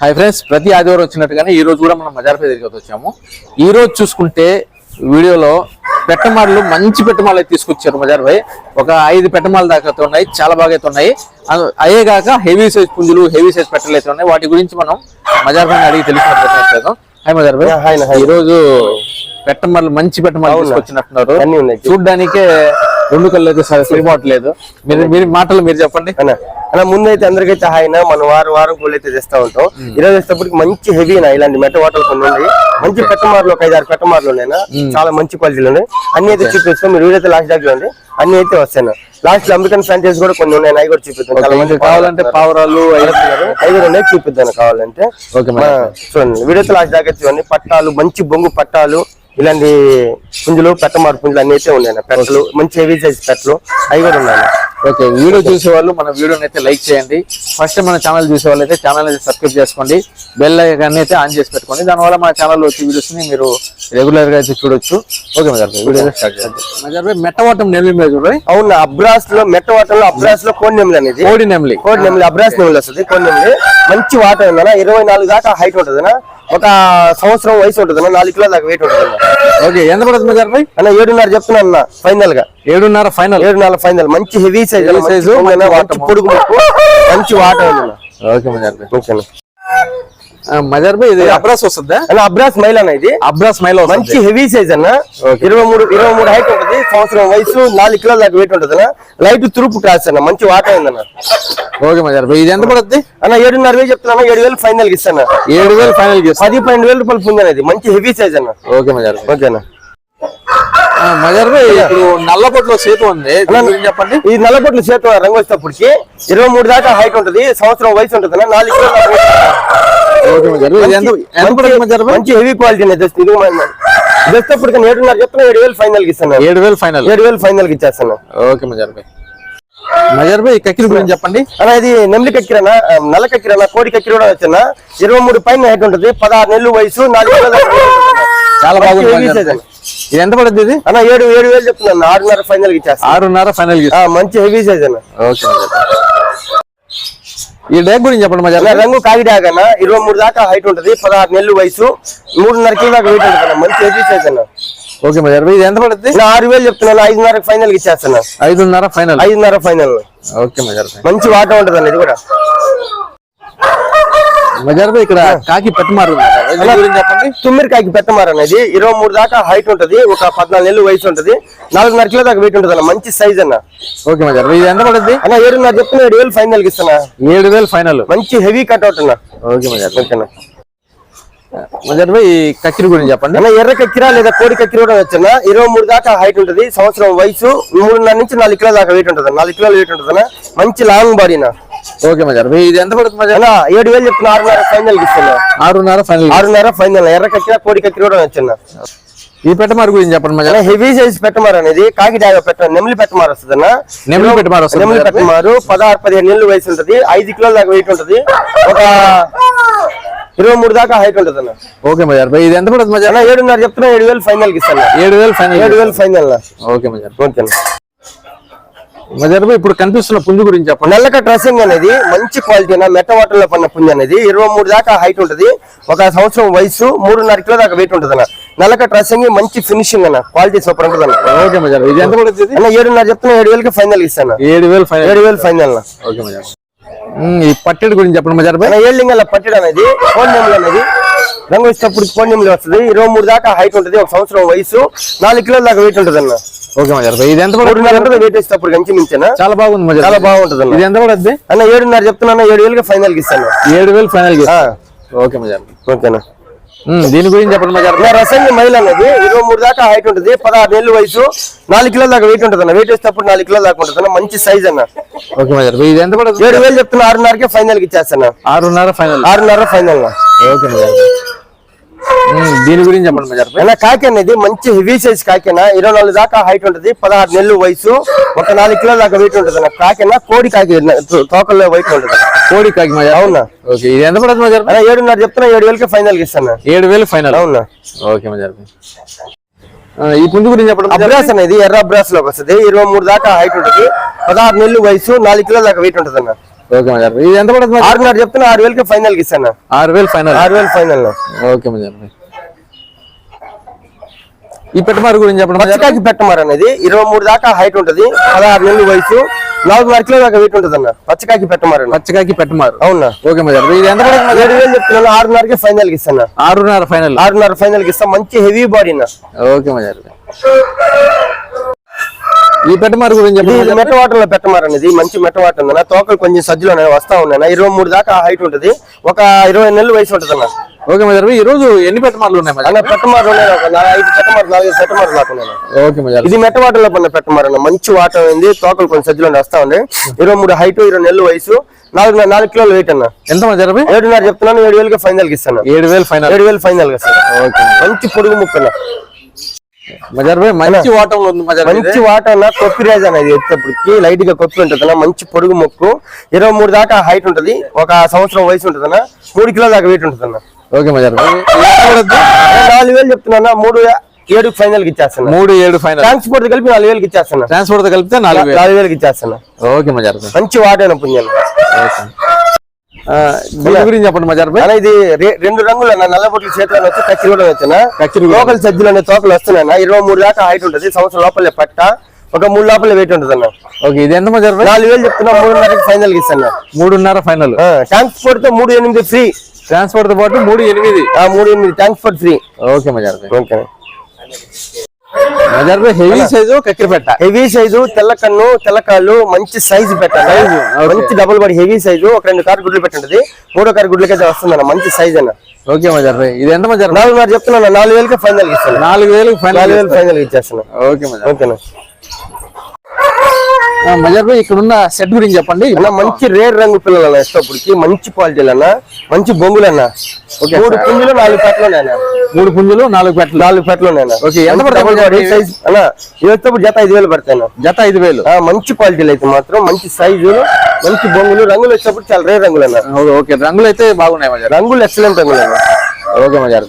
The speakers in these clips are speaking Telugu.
హాయ్ ఫ్రెండ్స్ ప్రతి ఆదివారం వచ్చినట్టుగానే ఈ రోజు కూడా మనం మజార్ పే దగ్గరికి వచ్చాము ఈ రోజు చూసుకుంటే వీడియోలో పెట్టమాలు మంచి పెట్టమాలు అయితే తీసుకొచ్చారు మజార్ భాయ్ ఒక ఐదు పెట్టమాల దాకా అయితే ఉన్నాయి చాలా బాగా అయితే ఉన్నాయి. అయ్యే కాక హెవీ సైజ్ పుంజులు హెవీ సైజ్ పెట్టలు అయితే ఉన్నాయి. వాటి గురించి మనం మజార్ భాయ్ అడిగి తెలుసుకునే ప్రయత్నం చేద్దాం. హాయ్ మజార్ భాయ్ Yeah, hi, hi. ఈ రోజు పెట్టమల్లు మంచి పెట్టమల్లు తీసుకొచ్చినట్టున్నారు. చూడ్డానికే రెండు కళ్ళు అయితే సరి- సరిపోవట్లేదు మీరు మీరు మాటలు మీరు చెప్పండి. అన్న అన్న ముందు అయితే అందరికైతే హాయినా మనం వారం వారం పూలు అయితే తెస్తా ఉంటాం. ఈరోజు వచ్చేటప్పటికి మంచి హెవీనా ఇలాంటి మెట్ట వాటర్ కొన్ని ఉన్నాయి. మంచి పెట్టమార్లు ఒక ఐదారు పెట్టమార్లు ఉన్నాయినా చాలా మంచి క్వాలిటీలు ఉన్నాయి. అన్ని అయితే చూపిస్తాం మీరు అయితే లాస్ట్ దాకా చూడండి అన్ని అయితే వస్తాయి లాస్ట్ అమెరికన్ ఫ్రాంచైజ్ కూడా కొన్ని ఉన్నాయి అవి కూడా చూపిస్తాం చాలా మంది కావాలంటే పావురాలు అవి కూడా ఉన్నాయి చూపిద్దాను కావాలంటే. చూడండి. వీడియో అయితే లాస్ట్ దాకా చూడండి. పట్టాలు మంచి బొంగు పట్టాలు. ఇలాంటి పుంజులు పెట్టమారు పుంజులు అన్ని అయితే ఉన్నాయి పెట్టలు మంచి హెవీ సైజ్ పెట్టలు అవి కూడా ఉన్నాయి ఓకే వీడియో చూసే వాళ్ళు మన వీడియోని అయితే లైక్ చేయండి. ఫస్ట్ మన ఛానల్ చూసే వాళ్ళు అయితే ఛానల్ అయితే సబ్స్క్రైబ్ చేసుకోండి. బెల్ ఐకాన్ అయితే ఆన్ చేసి పెట్టుకోండి. దానివల్ల మన ఛానల్ వచ్చే వీడియోస్ని మీరు రెగ్యులర్గా అయితే చూడొచ్చు. ఓకే మజార్ భాయ్ వీడియో స్టార్ట్ చేద్దాం. మెట్టవాటం నెల్లి మీద చూడండి అవును అబ్రాస్లో మెట్ట వాటర్లో అబ్రాస్లో కోడి నెమలి అనేది. కోడి నెమ్లి. కోడి నెమలి అబ్రాస్ నెమలి వస్తుంది కోడి నెమలి. మంచి వాటర్ ఉందన్న ఇరవై నాలుగు దాకా హైట్ ఉంటుందన్న. ఒక సంవత్సరం వయసు ఉంటుందన్న నాలుగు కిలో దాకా వెయిట్ ఉంటుంది ఓకే ఎంత పడుతుంది భాయ్ అన్న ఏడున్నర చెప్తున్నా అన్న ఫైనల్గా ఏడున్నర ఫైనల్? ఏడున్నర ఫైనల్. మంచి హెవీ సైజ్ మంచి వాటము. పొడుగు మంచి వాటర్ ఓకే మజార్ భాయ్ ఇది. అబ్రాస్ వస్తుందా? అన్న అబ్రాస్ మైల్ అన్న ఇది. అబ్రాస్ మైల్ మంచి హెవీ సైజ్ అన్న. ఇరవై మూడు ఇరవై మూడు హైట్ ఉంటుంది సంవత్సరం వయసు నాలుగు కిలోల దాకా వెయిట్ ఉంటుంది అన్న. లైట్ తురుపు క్రాస్ అన్న మంచి వాటర్ ఉందన్న ఓకే మజార్ భాయ్ ఇది ఎంత పడుతుంది అన్న ఏడున్నర వేలు చెప్తున్నా ఏడు వేలు ఫైనల్కి ఇస్తాను ఏడు వేలు ఫైనల్ పది పన్నెండు వేల రూపాయలు అనేది మంచి హెవీ సైజ్ అన్న. ఓకే మజార్ భాయ్ ఓకేనా ఇప్పుడు నల్లపొట్లో సేతు ఉంది. చెప్పండి. ఈ నల్లబొట్లు చేత రంగు వచ్చేటప్పటికి ఇరవై మూడు దాకా హైట్ ఉంటుంది సంవత్సరం వయసు ఉంటుంది నాలుగు మంచి హెవీ క్వాలిటీ వస్తుంది ఇది వచ్చేటప్పటికి నేను ఏడున్నర చెప్తున్నా ఏడు వేలు ఫైనల్కి ఇస్తాను. ఏడు వేలు ఫైనల్ ఏడు వేలు ఫైనల్కి ఇచ్చేస్తాను. ఓకే మజార్ భాయ్ మజార్ భాయ్ కక్కిరి గురించి చెప్పండి. అన్న ఇది నెమ్లి కక్కిరనా నల్ల కక్కిరనా కోడి కక్కిరి కూడా వచ్చిన ఇరవై మూడు పైన హైట్ ఉంటుంది పదహారు నెలలు వయసు నాలుగు. చాలా బాగుంది అన్న. ఇది ఎంత పడుతుంది ఇది? అన్న ఏడు ఏడు వేలు చెప్తున్నాను ఆరున్నర ఫైనల్కి ఇచ్చేస్తాను ఆరున్నర ఫైనల్ మంచి హెవీ సైజ్ అన్న. ఓకే. ఈ డేక్ గురించి చెప్పండి మజార్ అలా భాయ్. రంగు కాగిడాగన ఇరవై మూడు దాకా హైట్ ఉంటుంది. పదహారు నెలలు వయసు. మూడున్నర కిలో దాకా వెయిట్ ఉంటుంది అన్న. మంచి హెవీ సైజ్ అన్న. ఓకే భాయ్ ఇది ఎంత పడుతుంది ఆరు వేలు చెప్తున్నాను ఐదున్నర ఫైనల్ ఇచ్చేస్తాను ఐదున్నర ఫైనల్. ఐదున్నర ఫైనల్. ఓకే మజార్ భాయ్ మంచి వాటర్ ఉంటుంది అన్న ఇది కూడా. మజార్ భాయ్ ఇక్కడ కాకి పెట్టమారు. చెప్పండి తుమ్మిరికాయకి పెట్టమారు అనేది ఇరవై మూడు దాకా హైట్ ఉంటుంది ఒక పద్నాలుగు నెలలు వయసు ఉంటుంది. నాలుగున్నర కిలో దాకా వెయిట్ ఉంటుంది అన్న మంచి సైజ్ అన్న. ఓకే మజార్ ఇది ఎంత పడుతుంది అన్న ఏడున్నర చెప్తున్నా ఏడు వేలు ఫైనల్ ఇస్తానా ఏడు వేలు ఫైనల్ మంచి హెవీ కట్అవుట్ అన్న. ఓకే మజార్ ఓకేనా? కక్కిరి గురించి చెప్పండి. అన్న ఎర్ర కక్కిరా లేదా కోడి కక్కిర కూడా వచ్చిన? ఇరవై మూడు దాకా హైట్ ఉంటుంది సంవత్సరం వయసు మూడున్నర నుంచి నాలుగు కిలో దాకా వెయిట్ ఉంటుంది నాలుగు కిలోలు వెయిట్ ఉంటుంది మంచి లాంగ్ బాడీనా ఓకే మజార్. ఇది ఎంత పడుతుంది మజార్? అన్న ఏడు వేలు చెప్తున్నా ఆరున్నర ఫైనల్ ఇస్తున్నా. ఆరున్నర ఫైనల్. ఆరున్నర ఫైనల్ ఎర్ర కక్కిర కోడి కక్కిర కూడా వచ్చిన ఈ పెట్టమారు గురించి చెప్పండి మజార్. హెవీ సైజ్ పెట్టమారు అనేది కాకి డాగ పెట్ట నెమిలి పెట్టమారు వస్తుంది అన్న నెమిలి పెట్టమారు నెమిలి. పెట్టమారు పదహారు పదిహేను నెలలు వయసు ఉంటుంది ఐదు కిలోల దాకా వెయిట్ ఉంటుంది. ఒక ఇరవై మూడు దాకా హైట్ ఉంటుంది అన్న ఓకే మజార్. భాయ్ ఇది ఎంత పడుతుంది మజార్? అన్న ఏడున్నర చెప్తున్నా ఏడు వేలు ఫైనల్కి ఇస్తాను ఏడు వేలు ఫైనల్ ఏడు వేలు ఫైనల్ ఓకే మజార్. ఓకేనా? ఇప్పుడు కనిపిస్తున్న పుంజు గురించి చెప్పండి. నల్లక డ్రెస్సింగ్ అనేది మంచి క్వాలిటీ మెట్ట వాటర్లో పడిన పుంజ అనేది ఇరవై మూడు దాకా హైట్ ఉంటుంది. ఒక సంవత్సరం వయసు మూడున్నర కిలో దాకా వెయిట్ ఉంటుంది అన్న నల్లక డ్రెస్సింగ్ మంచి ఫినిషింగ్ అన్న. క్వాలిటీ సూపర్ ఉంటుంది అన్న ఓకే మజార్ భాయ్ ఇది ఎంత అన్న ఏడున్నర చెప్తున్నా ఏడు వేలకి ఫైనల్ ఇస్తాను. ఏడు వేలు ఫైనల్ ఏడు వేలు ఫైనల్ ఓకే మజార్. ఈ పట్టెడు గురించి చెప్పండి మజార్ ఏళ్ళింగల పట్టడం అనేది కోణ్యంలో అనేది రంగు వచ్చేటప్పుడు కోణ్యంలో వస్తుంది. ఇరవై మూడు దాకా హైట్ ఉంటుంది. ఒక సంవత్సరం వయసు నాలుగు కిలోల దాకా వెయిట్ ఉంటుంది అన్న ఓకే మజార్ భాయ్ ఇది ఎంత ఉంటుంది వెయిట్ కంచి మించిన? చాలా బాగుంది మజార్ చాలా. బాగుంటుంది ఇది ఎంత పడుతుంది అన్న ఏడున్నర చెప్తున్నా ఏడు వేలకి ఫైనల్కి ఇస్తాను. ఏడు వేలు ఫైనల్ ఆ, ఓకే మజార్. ఓకేనా? దీని గురించి చెప్పండి మజార్ రసంగి మైల్ అనేది ఇరవై మూడు దాకా హైట్ ఉంటుంది. పదహారు నెలలు వయసు. నాలుగు కిలోల దాకా వెయిట్ ఉంటుంది అన్న వెయిట్ వేసేటప్పుడు నాలుగు కిలోల దాకా ఉంటుంది మంచి సైజ్ అన్న. ఓకే మజార్. ఇది ఎంత ఏడు వేలు చెప్తున్నా ఆరున్నరకే ఫైనల్కి ఇచ్చేస్తాను ఆరున్నర ఫైనల్ ఆరున్నర ఫైనల్ ఓకే మజార్ దీని గురించి చెప్పండి కాకి అనేది మంచి హెవీ సైజ్ కాకిన ఇరవై నాలుగు దాకా హైట్ ఉంటుంది పదహారు నెలలు వయసు ఒక నాలుగు కిలోల దాకా వెయిట్ ఉంటుంది అన్న. కాకిన కోడి కాకి తోకల్లో వెయిట్ ఉంటుంది కోడి కాకి అవునా? ఓకే ఇది ఎంత పడుతుంది మజార్ భాయ్? అన్న ఏడున్నర చెప్తున్నా ఏడు వేలకి ఫైనల్ ఇస్తాను. ఏడు వేలు ఫైనల్ అవునా? ఓకే మజార్ ఈ పుంజు గురించి చెప్పండి. అబ్రాస్ అనేది ఎర్ర అబ్రాస్లోకి వస్తుంది. ఇరవై మూడు దాకా హైట్ ఉంటుంది పదహారు నెలలు వయసు నాలుగు కిలోల దాకా వెయిట్ ఉంటుంది అన్న. ఓకే మజార్ భాయ్ ఇది ఎంత పడుతుంది మజార్? ఆరున్నర చెప్తున్నా ఆరు వేలకి ఫైనల్కి ఇస్తాను? ఆరు వేలు ఫైనల్ ఆరు వేలు ఫైనల్ ఓకే మజార్ ఈ పెట్టమారు గురించి చెప్పండి పెట్టమారు అనేది? ఇరవై మూడు దాకా హైట్ ఉంటది పదహారు నెలల వయసు. నాలుగున్నర కిలో దాకా వెయిట్ ఉంటది అన్న. పచ్చకాకి పెట్టమారు. పచ్చకాకి పెట్టమారు. అవునా? ఓకే మజార్ ఇది ఎంత పడుతుంది? ఏడు వేలు చెప్తున్నాను ఆరున్నరకి ఫైనల్కి ఇస్తాను? ఆరున్నర ఫైనల్ ఆరున్నర ఫైనల్కి ఇస్తాం మంచి హెవీ బాడీ అన్న. ఓకే మజార్ ఈ పెట్టమారు. గురించి ఇది. మెట్ట వాటర్లో పెట్టమారు అనేది మంచి మెట్ట వాటర్ ఉందన్న తోకలు కొంచెం సజ్జలు వస్తా ఉన్నాయి ఇరవై మూడు దాకా హైట్ ఉంటది. ఒక ఇరవై నెలల వయసు ఉంటది అన్న ఓకే మజార్ ఈ రోజు ఎన్ని పెట్టమార్లు ఉన్నాయి అన్న పెట్టమారు ఉన్నాయి ఒక నాలుగు ఐదు పెట్టమారు నాలుగైదు పెట్టమారు నాకు ఉన్నాయి. ఓకే మజార్ ఇది మెట్ట వాటర్లో పడిన పెట్టమారు అన్న. మంచి వాటర్ ఉంది. తోకలు కొంచెం సజ్జలు అనేవి వస్తా ఉంది ఇరవై మూడు హైట్ ఇరవై నెలల వయసు. నాలుగు నాలుగు కిలోలు వెయిట్ అన్న. ఎంత మజార్ ఏడున్నర చెప్తున్నాను ఏడు వేలకి ఫైనల్ ఇస్తాను. ఏడు వేలు ఫైనల్ ఏడు వేలు ఫైనల్ ఓకే. మంచి పొడుగు ముక్కన్న మజార్ భాయ్ మంచి వాటంలో ఉంది మజార్ భాయ్ ఇది. మంచి వాటర్ అన్న కొప్పి రేజ్ అనేది ఎత్తేప్పటికి లైట్గా కొప్పి ఉంటుంది మంచి పొడుగు మొక్కు. ఇరవై మూడు దాకా హైట్ ఉంటది. ఒక సంవత్సరం వయసు ఉంటది అన్న. మూడు కిలో దాకా వెయిట్ ఉంటుంది అన్న. ఓకే మజార్ భాయ్? నాలుగు వేలు చెప్తున్నా మూడు ఏడు ఫైనల్కి ఇచ్చేస్తున్నా. మూడు ఏడు ఫైనల్ ట్రాన్స్పోర్ట్ కలిపి నాలుగు వేలకి ఇచ్చేస్తున్నా. ట్రాన్స్పోర్ట్ కలిపితే నాలుగు నాలుగు వేలకి ఇచ్చేస్తున్నా. ఓకే మజార్ మంచి వాటర్ పుణ్యాలు గురించి చెప్పండి మజార్ అన్న ఇది రెండు రంగులు అన్న నల్లబొట్లు చేతిలో వచ్చి కచ్చి కూడా వచ్చిన. లోకల్ సజ్జలు అనే తోకలు వస్తున్నాయి ఇరవై మూడు దాకా హైట్ ఉంటది. సంవత్సరం లోపలే పట్ట. ఒక మూడు లోపలే వెయిట్ ఉంటుంది అన్న ఓకే ఇది ఎంత మజార్ నాలుగు వేలు చెప్తున్నా మూడున్నరకి ఫైనల్ ఇస్తాను. మూడున్నర ఫైనల్ ట్రాన్స్పోర్ట్తో మూడు ఎనిమిది ఫ్రీ ట్రాన్స్పోర్ట్తో పాటు మూడు ఎనిమిది. ఆ మూడు ఎనిమిది transport free okay Mazhar okay. భాయ్ హెవీ సైజు కక్కిరి పెట్ట. హెవీ సైజు తెల్ల కన్ను తెల్ల కాళ్ళు మంచి సైజు పెట్టండి okay. మంచి డబుల్ బాడీ హెవీ సైజు ఒక రెండు కారు గుడ్లు పెట్టండి. మూడో కారు గుడ్లకైతే వస్తుందన్న మంచి సైజ్ అన్న. ఓకే మజార్ ఇది ఎంత మజార్ భాయ్ నాలుగున్నర చెప్తున్నా నాలుగు వేలకి ఫైనల్ ఇస్తాను. నాలుగు వేలు ఫైనల్ నాలుగు వేలు ఫైనల్ ఇచ్చేస్తాను ఓకే మజార్ ఓకేనా మజార్ ఇక్కడ ఉన్న సెట్ గురించి చెప్పండి. అన్న మంచి రేర్ రంగు పిల్లలు అన్న ఇష్టపడికి మంచి క్వాలిటీలు అన్న మంచి బొంగులు అన్న మూడు పుంజులు నాలుగు పెట్టలు మూడు పుంజులు నాలుగు పెట్టలు. నాలుగు పెట్టలు Okay, ఎంత పడతాయి? సైజ్ అన్న జత ఐదు వేలు పడతాయి జత ఐదు వేలు. మంచి క్వాలిటీలు అయితే మాత్రం మంచి సైజు మంచి బొంగులు రంగులు వచ్చేప్పుడు చాలా రేర్ రంగులు అన్న. Okay, okay. రంగులు అయితే బాగున్నాయి మజార్ రంగులు ఎక్సలెంట్ రంగులు అన్న. ఓకే మజార్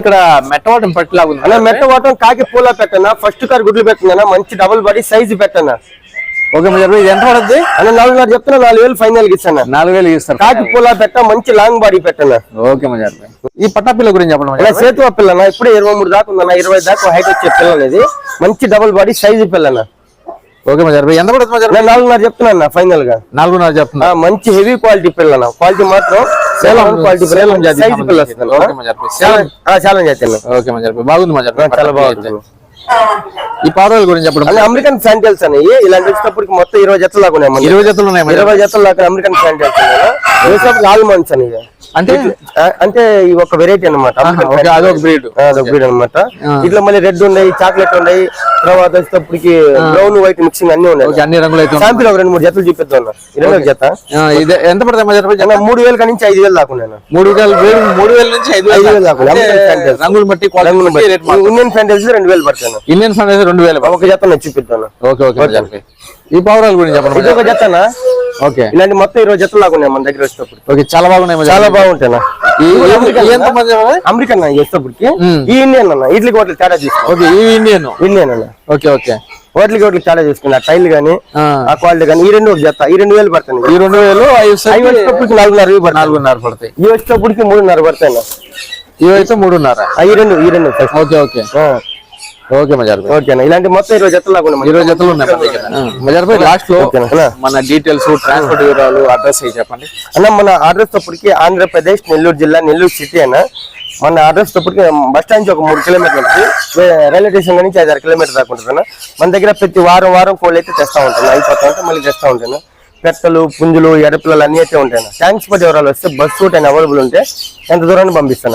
ఇక్కడ మెట్టవాటం పట్టులాగా ఉంది. అన్న మెట్ట వాటం కాకి పూల పెట్టన ఫస్ట్ కార్ గుడ్లు పెట్టిన మంచి డబుల్ బాడీ సైజు పెట్టన ఓకే మజార్ ఇది ఎంత పడుతుంది అన్న నాలుగున్నర చెప్తున్నా నాలుగు వేలు ఫైనల్ ఇస్తాను? నాలుగు వేలు ఇస్తారు. కాకి పూల పెట్ట మంచి లాంగ్ బాడీ పెట్టన? ఓకే మజార్ ఈ పట్టాపిల్ల గురించి చెప్పండి. సేతువ పిల్లన? ఇప్పుడే ఇరవై మూడు దాకా ఉందన్న ఇరవై దాకా హైట్ వచ్చే పిల్ల అనేది మంచి డబుల్ బాడీ సైజు పిల్లన? ఓకే మజార్ ఎంత పడుతుంది మజార్ నాలుగున్నర చెప్తున్నా ఫైనల్గా. నాలుగున్నర చెప్తున్నా. మంచి హెవీ క్వాలిటీ పిల్లన? క్వాలిటీ మాత్రం సేలం క్వాలిటీ సేలం జాతి సైజు పిల్ల సంబంధించింది. వస్తుంది ఓకే మజార్ భాయ్. సేలం ఓకే మజార్ బాగుంది మజార్. చాలా అయితే. ఈ పావురాల గురించి చెప్పండి. అమెరికన్ ఫ్యాంటల్స్ అని. ఇలాంటి వచ్చినప్పటికి మొత్తం ఇరవై జతలు దాకా ఉన్నాయి ఇరవై జతలు ఉన్నాయి ఇరవై జతలు దాకా అమెరికన్ ఫ్యాంటల్స్ నాలుగు మంత్స్ అని. అంటే అంటే ఈ ఒక వెరైటీ అనమాట అదొక బ్రీడ్ అదొక బ్రీడ్ అనమాట ఇట్లా మళ్ళీ రెడ్ ఉన్నాయి చాక్లెట్ ఉన్నాయి తర్వాత వచ్చేటప్పటికి బ్రౌన్ వైట్ మిక్సింగ్ అన్ని ఉన్నాయి అన్ని రంగులు అయితే ఉన్నాయి. శాంపిల్ ఒక రెండు మూడు జతలు చూపిద్దాం. ఇరవై ఒక జత ఇదే ఎంత పడుతుంది? అన్న మూడు వేల నుంచి ఐదు వేలు దాకా. మూడు వేల మూడు వేల నుంచి ఐదు ఐదు వేలు దాకా. రంగులు బట్టి. ఇండియన్ ఫ్యాంటల్స్ రెండు వేలు పడతాయి అన్న. ఇండియన్ అయితే రెండు వేలు ఒక జత నేను చూపిద్దాం అన్న. Okay okay. ఈ పావురాల గురించి చెప్పండి ఇది ఒక మజార్ భాయ్. జత అన్న. ఓకే ఇలాంటి మొత్తం ఇరవై జతలు దాకా ఉన్నాయి మన దగ్గర వచ్చేటప్పుడు ఓకే చాలా బాగున్నాయి చాలా. బాగుంటాయి. ఈ ఈ- ఈ? అమెరికన్ అన్న వచ్చేటప్పటికి ఈ ఇండియన్ అన్న ఇడ్లీ హోటల్ తేడా ఓకే ఈ ఇండియన్ ఇండియన్ అన్న ఓకే ఓకే హోటల్కి హోటల్ తేడా చూసుకున్నా టైల్ గానీ ఆ. క్వాలిటీ కానీ ఈ రెండు ఒక జత ఈ రెండు వేలు పడతాయి ఈ రెండు వేలు అవి వచ్చేటప్పటికి నాలుగున్నర నాలుగున్నర పడతాయి ఇవి వచ్చేటప్పటికి మూడున్నర పడతాయి. ఇవి అయితే మూడున్నర ఈ రెండు ఈ రెండు. ఓకే ఓకే ఓకే మజార్ భాయ్. ఓకే అన్న. ఇలాంటి మొత్తం ఇరవై జతలు ఇరవై జతలు ఉన్నాయి మజార్ భాయ్ లాస్ట్లో ఓకేనా? అన్న. మన డీటెయిల్స్ ట్రాన్స్పోర్ట్ వివరాలు అడ్రస్ చెప్పండి? అన్న మన అడ్రస్ తప్పటికి ఆంధ్రప్రదేశ్ నెల్లూరు జిల్లా నెల్లూరు సిటీ అన్న. మన అడ్రస్ తప్పటికి బస్ స్టాండ్ నుంచి ఒక మూడు కిలోమీటర్లు రైల్వే స్టేషన్ నుంచి ఐదారు కిలోమీటర్ దాకా ఉంటుంది అన్న. మన దగ్గర ప్రతి వారం వారం కోళ్ళు అయితే తెస్తా ఉంటాను. అయిపోతా ఉంటే మళ్ళీ తెస్తా ఉంటాను పెట్టలు పుంజులు ఎడపిల్లలు అన్ని అయితే ఉంటాయి ట్రాన్స్పోర్ట్ వివరాలు వస్తే బస్ రూట్ అని అవైలబుల్ ఉంటే ఎంత దూరాన్ని పంపిస్తాను